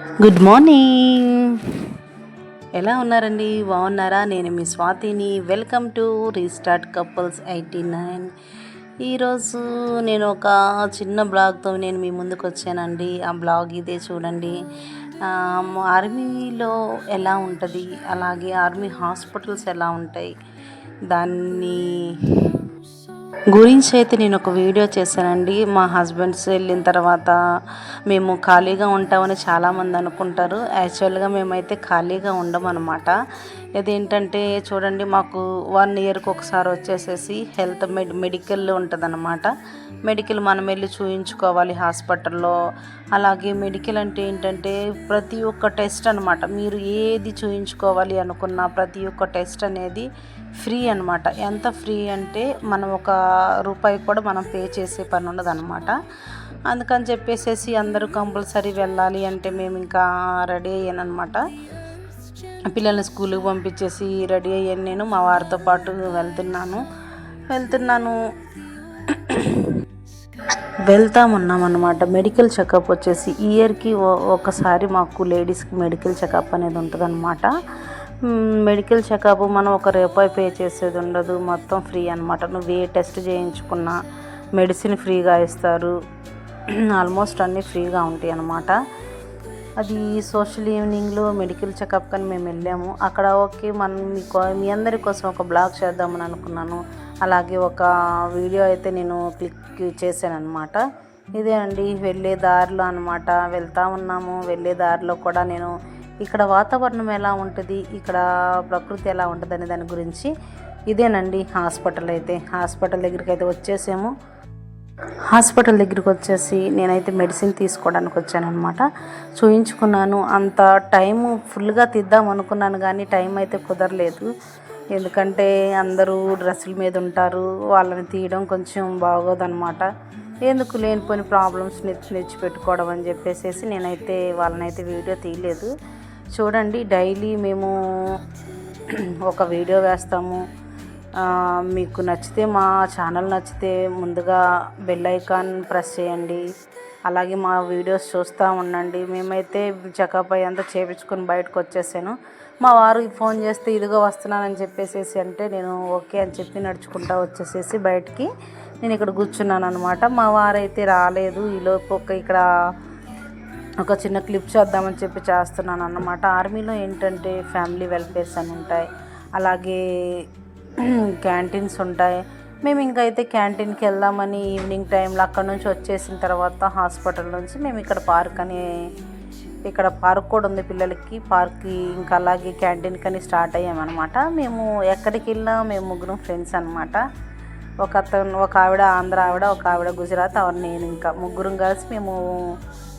Good morning ఎలా ఉన్నారండి? బాగున్నారా? నేను మీ స్వాతిని. Welcome to restart couples eighty nine ఈరోజు నేను ఒక చిన్న బ్లాగ్తో నేను మీ ముందుకు వచ్చానండి. ఆ బ్లాగ్ ఇదే చూడండి. ఆర్మీలో ఎలా ఉంటుంది? అలాగే ఆర్మీ హాస్పిటల్స్ ఎలా ఉంటాయి? దాన్ని గురించి అయితే నేను ఒక వీడియో చేశానండి. మా హస్బెండ్స్ వెళ్ళిన తర్వాత మేము ఖాళీగా ఉంటామని చాలామంది అనుకుంటారు. యాక్చువల్గా మేమైతే ఖాళీగా ఉండమన్నమాట ఇదేంటంటే చూడండి మాకు వన్ ఇయర్కి ఒకసారి వచ్చేసేసి హెల్త్ మెడి మెడికల్ ఉంటుందన్నమాట. మెడికల్ మనం వెళ్ళి చూయించుకోవాలి హాస్పిటల్లో. అలాగే మెడికల్ అంటే ఏంటంటే ప్రతి ఒక్క టెస్ట్ అనమాట మీరు ఏది చూయించుకోవాలి అనుకున్న ప్రతి ఒక్క టెస్ట్ అనేది ఫ్రీ అనమాట ఎంత ఫ్రీ అంటే మనం ఒక రూపాయి కూడా మనం పే చేసే పని ఉండదు అనమాట అందుకని చెప్పేసేసి అందరూ కంపల్సరీ వెళ్ళాలి అంటే మేము ఇంకా రెడీ అయ్యానమాట పిల్లల్ని స్కూల్కి పంపించేసి రెడీ అయ్యాను నేను. మా వారితో పాటు వెళ్తున్నాను. వెళ్తున్నాను. వెళ్తామున్నాం అనమాట మెడికల్ చెకప్ వచ్చేసి ఇయర్కి ఒకసారి మాకు లేడీస్కి మెడికల్ చెకప్ అనేది ఉంటుందన్నమాట. అనమాట మెడికల్ చెకప్ మనం ఒక రూపాయి పే చేసేది ఉండదు. మొత్తం ఫ్రీ అనమాట నువ్వు ఏ టెస్ట్ చేయించుకున్నా మెడిసిన్ ఫ్రీగా ఇస్తారు. ఆల్మోస్ట్ అన్నీ ఫ్రీగా ఉంటాయి అన్నమాట. అది సోషల్ ఈవినింగ్లో మెడికల్ చెకప్ కానీ మేము వెళ్ళాము. అక్కడ ఓకే మనం మీకు మీ అందరి కోసం ఒక బ్లాగ్ చేద్దామని అనుకున్నాను. అలాగే ఒక వీడియో అయితే నేను క్లిక్ చేశాను అనమాట ఇదే అండి వెళ్ళే దారిలో అనమాట వెళ్తా ఉన్నాము. వెళ్ళే దారిలో కూడా నేను ఇక్కడ వాతావరణం ఎలా ఉంటుంది ఇక్కడ ప్రకృతి ఎలా ఉంటుంది అనే దాని గురించి ఇదేనండి హాస్పిటల్ అయితే. హాస్పిటల్ దగ్గరికి అయితే వచ్చేసాము. హాస్పిటల్ దగ్గరికి వచ్చేసి నేనైతే మెడిసిన్ తీసుకోవడానికి వచ్చానమాట చూయించుకున్నాను. అంత టైం ఫుల్గా తీద్దాం అనుకున్నాను కానీ టైం అయితే కుదరలేదు. ఎందుకంటే అందరూ డ్రెస్సుల మీద ఉంటారు. వాళ్ళని తీయడం కొంచెం బాగోదనమాట ఎందుకు లేనిపోయిన ప్రాబ్లమ్స్ నెచ్చి నెచ్చి పెట్టుకోవడం అని చెప్పేసి నేనైతే వాళ్ళనైతే వీడియో తీయలేదు. చూడండి డైలీ మేము ఒక వీడియో వేస్తాము. మీకు నచ్చితే మా ఛానల్ నచ్చితే ముందుగా బెల్ ఐకాన్ ప్రెస్ చేయండి. అలాగే మా వీడియోస్ చూస్తూ ఉండండి. మేమైతే చెకప్ అయ్యేంత చేపించుకొని బయటకు వచ్చేసాను. మా వారు ఫోన్ చేస్తే ఇదిగో వస్తున్నానని చెప్పేసేసి అంటే నేను ఓకే అని చెప్పి నడుచుకుంటా వచ్చేసేసి బయటికి. నేను ఇక్కడ కూర్చున్నాను అనమాట మా వారైతే రాలేదు. ఈలోపు ఒక ఇక్కడ ఒక చిన్న క్లిప్ చేద్దామని చెప్పి చేస్తున్నాను అన్నమాట. ఆర్మీలో ఏంటంటే ఫ్యామిలీ వెల్ఫేర్స్ అని ఉంటాయి. అలాగే క్యాంటీన్స్ ఉంటాయి. మేము ఇంకా అయితే క్యాంటీన్కి వెళ్దామని ఈవినింగ్ టైంలో అక్కడ నుంచి వచ్చేసిన తర్వాత హాస్పిటల్ నుంచి మేము ఇక్కడ పార్క్ అని ఇక్కడ పార్క్ కూడా ఉంది పిల్లలకి. పార్క్కి ఇంకా అలాగే క్యాంటీన్కి అని స్టార్ట్ అయ్యామన్నమాట. మేము ఎక్కడికి వెళ్ళినా మేము ముగ్గురం ఫ్రెండ్స్ అనమాట ఒక అతను ఒక ఆవిడ ఆంధ్ర ఆవిడ ఒక ఆవిడ గుజరాత్ ఆవిడ నేను ఇంకా ముగ్గురం కలిసి మేము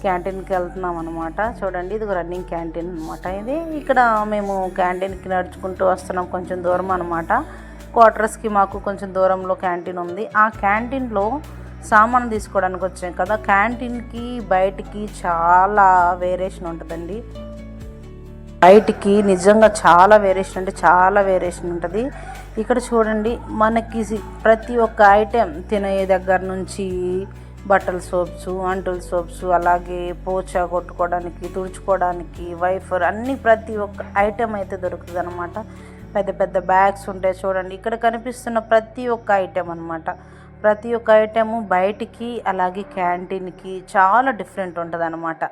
క్యాంటీన్కి వెళ్తున్నాం అనమాట చూడండి ఇది రన్నింగ్ క్యాంటీన్ అనమాట ఇది ఇక్కడ మేము క్యాంటీన్కి నడుచుకుంటూ వస్తున్నాం కొంచెం దూరం అనమాట క్వార్టర్స్కి మాకు కొంచెం దూరంలో క్యాంటీన్ ఉంది. ఆ క్యాంటీన్లో సామాన్ తీసుకోవడానికి వచ్చాం కదా. క్యాంటీన్కి బయటికి చాలా వేరియేషన్ ఉంటుందండి. బయటికి నిజంగా చాలా వేరియేషన్ అంటే చాలా వేరియేషన్ ఉంటుంది. ఇక్కడ చూడండి మనకి సి- ప్రతి ఒక్క ఐటెం తినే దగ్గర నుంచి బట్టల సోప్స్ అంటుల సోప్స్ అలాగే పోచా కొట్టుకోవడానికి తుడుచుకోవడానికి వైఫర్ అన్ని ప్రతి ఒక్క ఐటెం అయితే దొరుకుతుంది అనమాట పెద్ద పెద్ద బ్యాగ్స్ ఉంటాయి చూడండి. ఇక్కడ కనిపిస్తున్న ప్రతి ఒక్క ఐటెం అనమాట ప్రతి ఒక్క ఐటెము బయటికి అలాగే క్యాంటీన్కి చాలా డిఫరెంట్ ఉంటుంది అనమాట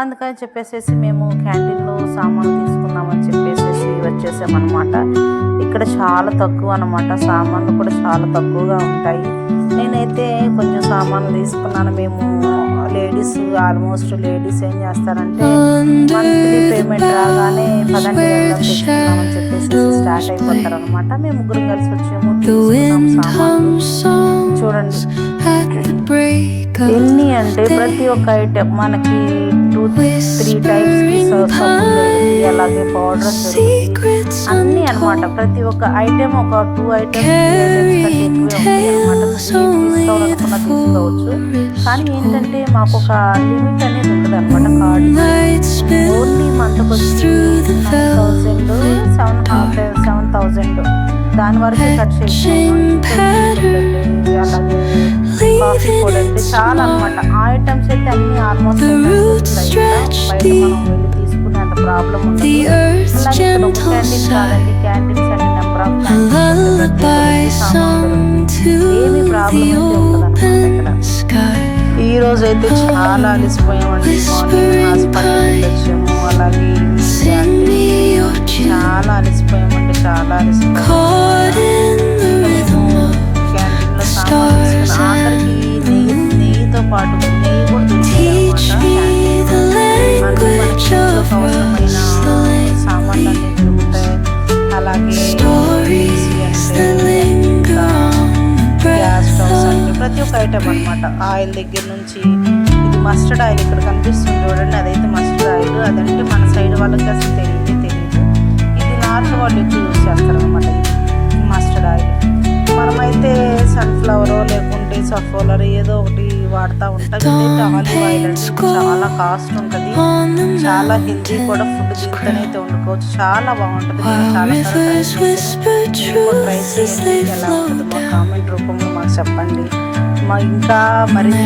అందుకని చెప్పేసేసి మేము క్యాంటీన్లో సామాన్లు తీసుకుందామని చెప్పేసి వచ్చేసామన్నమాట. ఇక్కడ చాలా తక్కువ అనమాట సామాన్లు కూడా చాలా తక్కువగా ఉంటాయి. నేనైతే కొంచెం సామాన్లు తీసుకున్నాను. మేము లేడీస్ ఆల్మోస్ట్ లేడీస్ ఏం చేస్తారంటే మంత్లీ పేమెంట్ రాగానే పదండి చెప్పేసి స్టార్ట్ అయిపోతారు అనమాట మేము ముగ్గురు కలిసి వచ్చాము చూడండి. ఎన్ని అంటే ప్రతి ఒక్క ఐటెం మనకి టూ త్రీ టైప్స్ అలాగే పౌడర్స్ అన్నీ అనమాట ప్రతి ఒక్క ఐటెం ఒక టూ ఐటమ్స్ తీసుకోవచ్చు. కానీ ఏంటంటే మాకు ఒక లిమిట్ అనేది ఉంటుంది అనమాట కార్డు ఓన్లీ మంత్కి వచ్చి థౌజండ్ సెవెన్ సెవెన్ థౌజండ్ దాని వరకు కట్ చేసి అలాగే కాఫీ అంటే చాలా అనమాట ఆ ఐటమ్స్ అయితే అన్ని ఆల్మోస్ట్ బయట మనం వెళ్ళి తీసుకునే అంత ప్రాబ్లం అలాగే క్యాంటీన్ కాదండి. క్యాంటీన్స్ అనే నెంబర్ ఆఫ్ ఏమి ప్రాబ్లం ఈ రోజు అయితే చాలా అలసిపోయామండి. మార్నింగ్ హాస్పిటల్ వచ్చాము. అలాగే చాలా అలసిపోయామండి. చాలా అలసిపోయాము క్యాంటీన్లో ఆఖరికి ప్రతి ఒక్క ఐటమ్ అనమాట ఆయిల్ దగ్గర నుంచి ఇది మస్టర్డ్ ఆయిల్ ఇక్కడ కనిపిస్తుంది చూడండి. అదైతే మస్టర్డ్ ఆయిల్. అదంటే మన సైడ్ వాళ్ళకి అసలు తెలియదు తెలియదు. ఇది నార్త్ వాళ్ళు ఎక్కువ యూజ్ చేస్తారు అనమాట ఇది మస్టర్డ్ ఆయిల్. మనమైతే సన్ఫ్లవర్ లేకుంటే సఫోలర్ ఏదో ఒకటి వాడుతూ ఉంటాం. ఇదైతే ఆలివ్ ఆయిల్ ఇది చాలా కాస్ట్ ఉంటుంది. చాలా హెల్తీ కూడా ఫుడ్ దీంతోనైతే వండుకోవచ్చు చాలా బాగుంటుంది ట్రై చేయండి ఎలా ఉంటుందో మా. కామెంట్ రూపంలో మాకు చెప్పండి మా ఇంకా అండి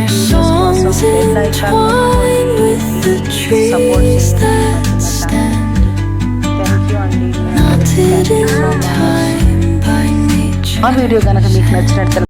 మీ వీడియో కనుక మీకు నచ్చినట్లయితే